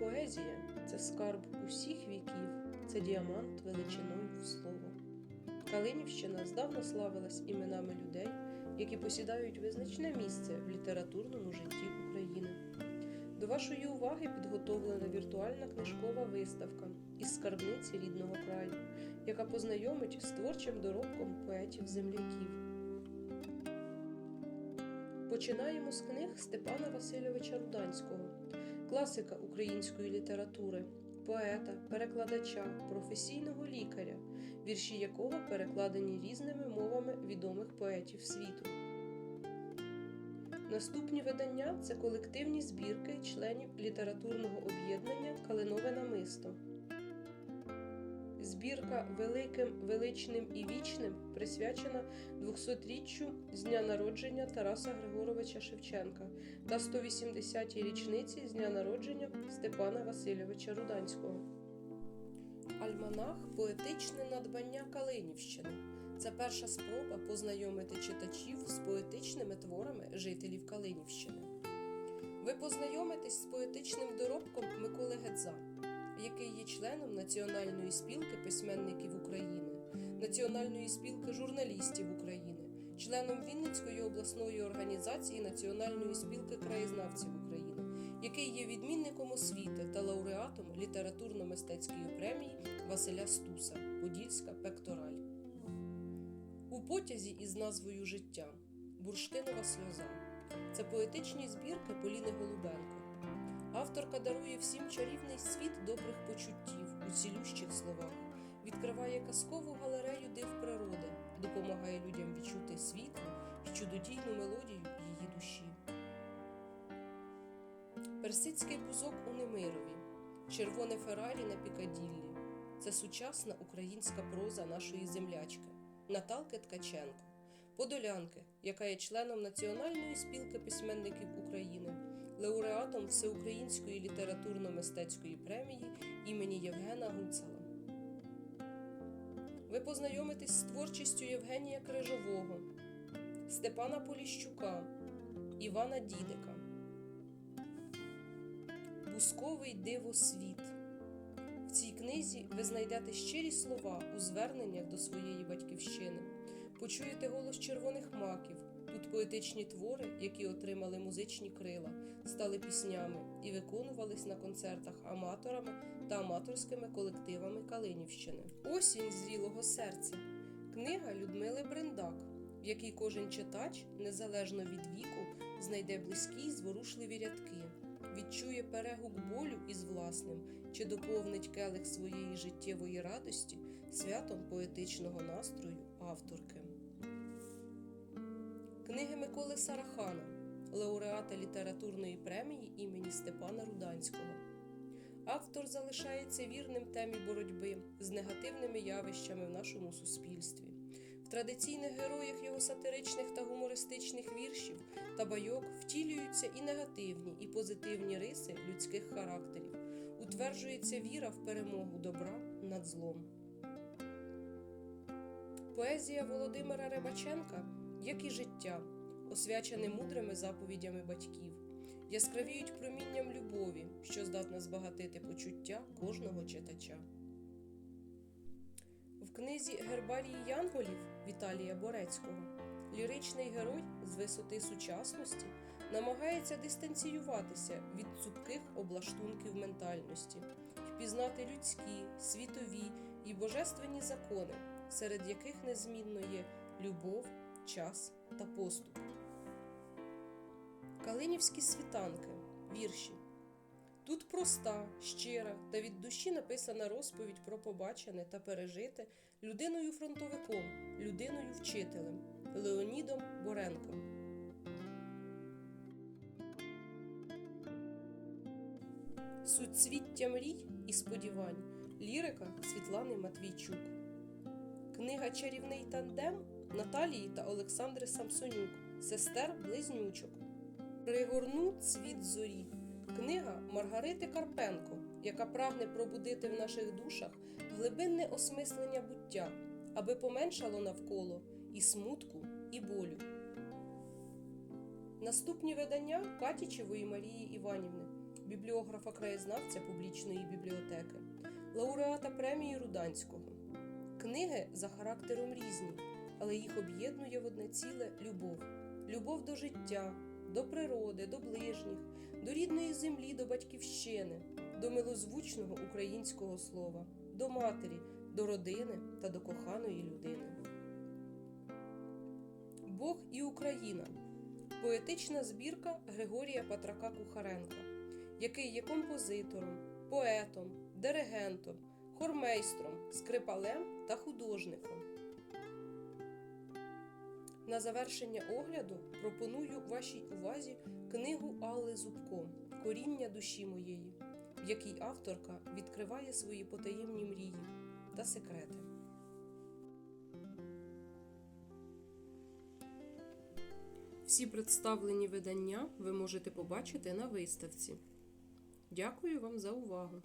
Поезія це скарб усіх віків, це діамант величиною в слово. Калинівщина здавна славилась іменами людей, які посідають визначне місце в літературному житті України. До вашої уваги підготовлена віртуальна книжкова виставка із скарбниці рідного краю, яка познайомить з творчим доробком поетів-земляків. Починаємо з книг Степана Васильовича Руданського, класика української літератури, поета, перекладача, професійного лікаря, вірші якого перекладені різними мовами відомих поетів світу. Наступні видання це колективні збірки членів літературного об'єднання Калинове намисто. Збірка Великим, величним і вічним присвячена 200-річчю з дня народження Тараса Григоровича Шевченка та 180-й річниці з дня народження Степана Васильовича Руданського. Альманах поетичне надбання Калинівщини. Це перша спроба познайомити читачів з поетичними творами жителів Калинівщини. Ви познайомитесь з поетичним доробком Миколи Гедза, який є членом Національної спілки письменників України, Національної спілки журналістів України, членом Вінницької обласної організації Національної спілки краєзнавців України, який є відмінником освіти та лауреатом літературно-мистецької премії Василя Стуса Подільська пектораль. У потязі із назвою Життя Бурштинова сльоза. Це поетичні збірки Поліни Голубенко. Авторка дарує всім чарівний світ добрих почуттів у цілющих словах, відкриває казкову галерею див природи, допомагає людям відчути світло і чудодійну мелодію її душі. Персидський бузок у Немирові, червоне Феррарі на Пікаділлі. Це сучасна українська проза нашої землячки Наталки Ткаченко, Подолянки, яка є членом Національної спілки письменників України, лауреатом Всеукраїнської літературно-мистецької премії імені Євгена Гуцала. Ви познайомитесь з творчістю Євгенія Крижового, Степана Поліщука, Івана Дідика. Бусковий дивосвіт. В цій книзі ви знайдете щирі слова у зверненнях до своєї батьківщини, почуєте голос червоних маків, поетичні твори, які отримали музичні крила, стали піснями і виконувались на концертах аматорами та аматорськими колективами Калинівщини. Осінь зрілого серця. Книга Людмили Бриндак, в якій кожен читач, незалежно від віку, знайде близькі й зворушливі рядки відчує перегук болю із власним чи доповнить келих своєї життєвої радості святом поетичного настрою авторки. Книги Миколи Сарахана, лауреата літературної премії імені Степана Руданського. Автор залишається вірним темі боротьби з негативними явищами в нашому суспільстві. В традиційних героях його сатиричних та гумористичних віршів та байок втілюються і негативні, і позитивні риси людських характерів, утверджується віра в перемогу добра над злом. Поезія Володимира Рибаченка, як і життя, освячене мудрими заповідями батьків, яскравіють промінням любові, що здатна збагатити почуття кожного читача. В книзі Гербарії Янголів Віталія Борецького ліричний герой з висоти сучасності намагається дистанціюватися від цупких облаштунків ментальності, впізнати людські, світові і божественні закони, серед яких незмінно є любов, час та поступ. Калинівські світанки вірші. Тут проста, щира та від душі написана розповідь про побачене та пережите людиною фронтовиком, людиною вчителем Леонідом Боренком. Суцвіття мрій і сподівань. Лірика Світлани Матвійчук. Книга Чарівний тандем Наталії та Олександри Самсонюк, сестер близнючок. Пригорну цвіт зорі. Книга Маргарити Карпенко, яка прагне пробудити в наших душах глибинне осмислення буття, аби поменшало навколо і смутку, і болю. Наступні видання Катічевої Марії Іванівни бібліографа краєзнавця публічної бібліотеки, лауреата премії Руданського. Книги за характером різні, але їх об'єднує в одне ціле любов. Любов до життя, до природи, до ближніх, до рідної землі, до батьківщини, до милозвучного українського слова, до матері, до родини та до коханої людини. Бог і Україна поетична збірка Григорія Патрака Кухаренка, який є композитором, поетом, диригентом, хормейстром, скрипалем та художником. На завершення огляду пропоную вашій увазі книгу Алли Зубко Коріння душі моєї, в якій авторка відкриває свої потаємні мрії та секрети. Всі представлені видання ви можете побачити на виставці. Дякую вам за увагу!